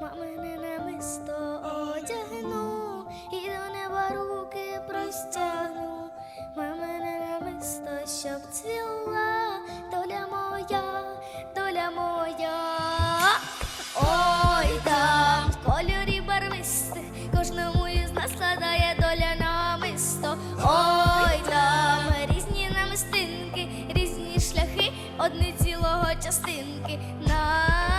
мамине намисто одягну, і до неба руки простягну, мамине намисто, щоб цвіла, доля моя, доля моя. Ой, там в кольорі барвистих, кожному із нас складає доля намисто. Ой, там різні намистинки, різні шляхи, одне цілого частинки. На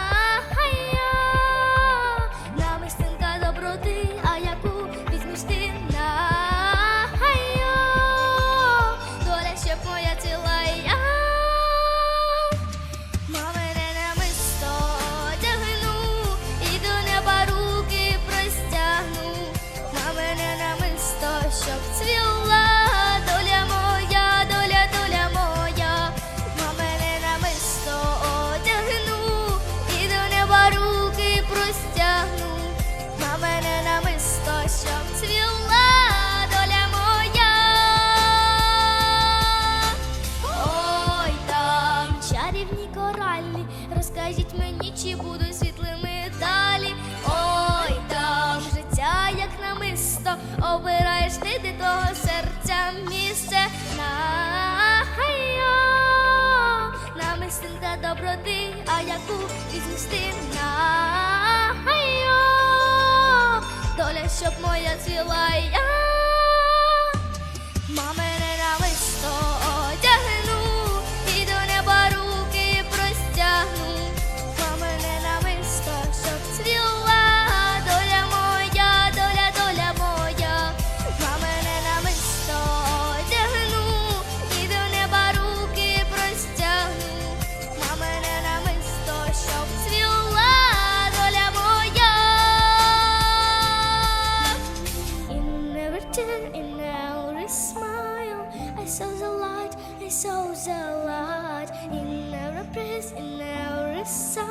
щоб цвіла доля моя, доля, доля моя. Мамине намисто одягну і до неба руки простягну. Мамине намисто, щоб цвіла доля моя. Ой, там чарівні коралі, розкажіть мені, чи будуть світлими далі. Доброти, а яку візьмеш ти на доля, щоб моя ціла я. Saw the light. In every praise, in every song,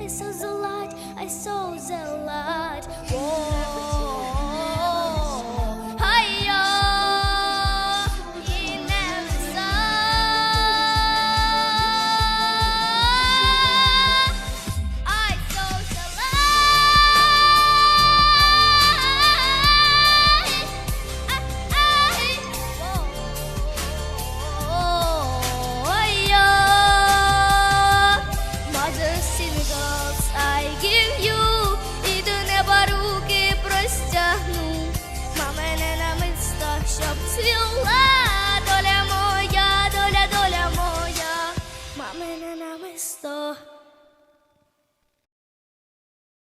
I saw the light, I saw the light. Whoa, results I give you, itu never